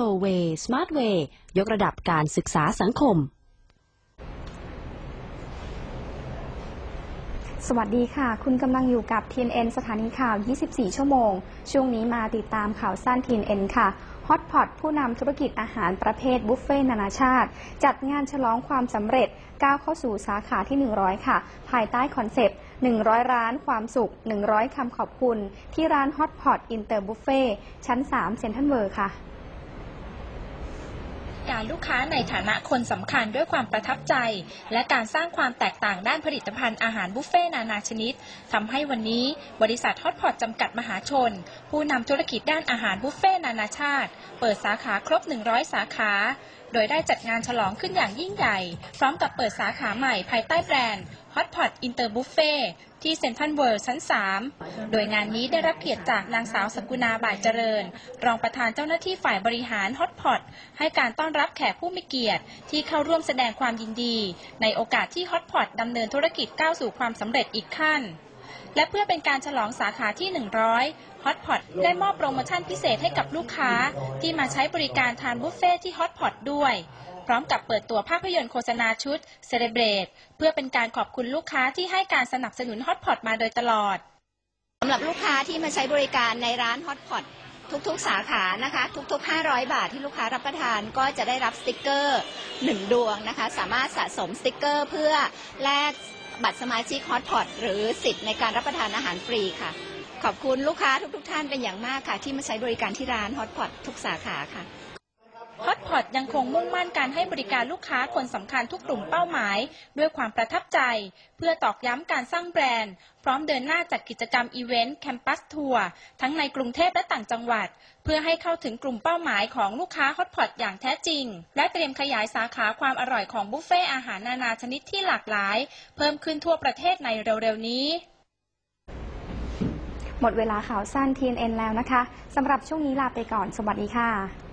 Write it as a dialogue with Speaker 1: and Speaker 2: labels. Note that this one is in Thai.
Speaker 1: Digital Way Smart Way ยกระดับการศึกษาสังคม
Speaker 2: สวัสดีค่ะ คุณกำลังอยู่กับ TNN สถานีข่าว 24 ชั่วโมง ช่วงนี้มาติดตามข่าวสั้น TNN ค่ะฮอตพอตผู้นำธุรกิจอาหารประเภทบุฟเฟ่ต์นานาชาติ จัดงานฉลองความสำเร็จก้าวเข้าสู่สาขาที่ 100 ค่ะ ภายใต้คอนเซปต์ 100 ร้านความสุข 100 คำขอบคุณ ที่ร้านฮอตพอตอินเตอร์บุฟเฟ่ชั้น 3 เซ็นทรัลเวิร์ค่ะ
Speaker 3: การลูกค้าในฐานะคนสำคัญด้วยความประทับใจ และการสร้างความแตกต่างด้านผลิตภัณฑ์อาหารบุฟเฟ่นานาชนิดทำให้วันนี้บริษัทฮอตพอตจำกัดมหาชน ผู้นำธุรกิจด้านอาหารบุฟเฟ่นานาชาติ เปิดสาขาครบ 100 สาขาโดยได้จัดงานฉลองขึ้นอย่างยิ่งใหญ่ พร้อมกับเปิดสาขาใหม่ภายใต้แบรนด์ฮอตพ ที่เซ็นทรัลเวิลด์ชั้น 3 โดยงานนี้ได้รับเกียรติจากนางสาวสกุณาบ่ายเจริญ รองประธานเจ้าหน้าที่ฝ่ายบริหารฮอตพอตให้การต้อนรับแขกผู้มีเกียรติ ที่เข้าร่วมแสดงความยินดี ในโอกาสที่ฮอตพอตดำเนินธุรกิจก้าวสู่ความสำเร็จอีกขั้น และเพื่อเป็นการฉลองสาขาที่ 100ฮอตพอตได้มอบโปรโมชั่นพิเศษให้กับลูกค้า ที่มาใช้บริการทานบุฟเฟ่ที่ฮอตพอตด้วย พร้อมกับเปิดตัวภาพยนตร์โฆษณาชุด Celebrate เพื่อเป็นการขอบคุณลูกค้าที่ให้การสนับสนุนฮอตพอตมาโดยตลอด
Speaker 4: สำหรับลูกค้าที่มาใช้บริการในร้านฮอตพอตทุกๆ สาขานะคะ ทุก ๆ 500 บาทที่ลูกค้ารับประทานก็จะได้รับสติกเกอร์ 1 ดวงนะคะ สามารถสะสมสติกเกอร์เพื่อแลก บัตรสมาชิกฮอตพอตหรือสิทธิ์ในการรับประทานอาหารฟรีค่ะ ขอบคุณลูกค้าทุกๆท่านเป็นอย่างมากค่ะ ที่มาใช้บริการที่ร้านฮอตพอตทุกสาขาค่ะ
Speaker 3: ฮอตพอตยังคงมุ่งมั่นการให้บริการลูกค้าคนสำคัญทุกกลุ่มเป้าหมาย ด้วยความประทับใจ เพื่อตอกย้ำการสร้างแบรนด์ พร้อมเดินหน้าจัดกิจกรรมอีเวนต์แคมปัสทัวร์ทั้งในกรุงเทพและต่างจังหวัด เพื่อให้เข้าถึงกลุ่มเป้าหมายของลูกค้าฮอตพอตอย่างแท้จริง และเตรียมขยายสาขาความอร่อยของบุฟเฟ่อาหารนานาชนิดที่หลากหลาย เพิ่มขึ้นทั่วประเทศในเร็วๆนี้
Speaker 2: หมดเวลาข่าวสั้น TNN แล้วนะคะ สำหรับช่วงนี้ลาไปก่อน สวัสดีค่ะ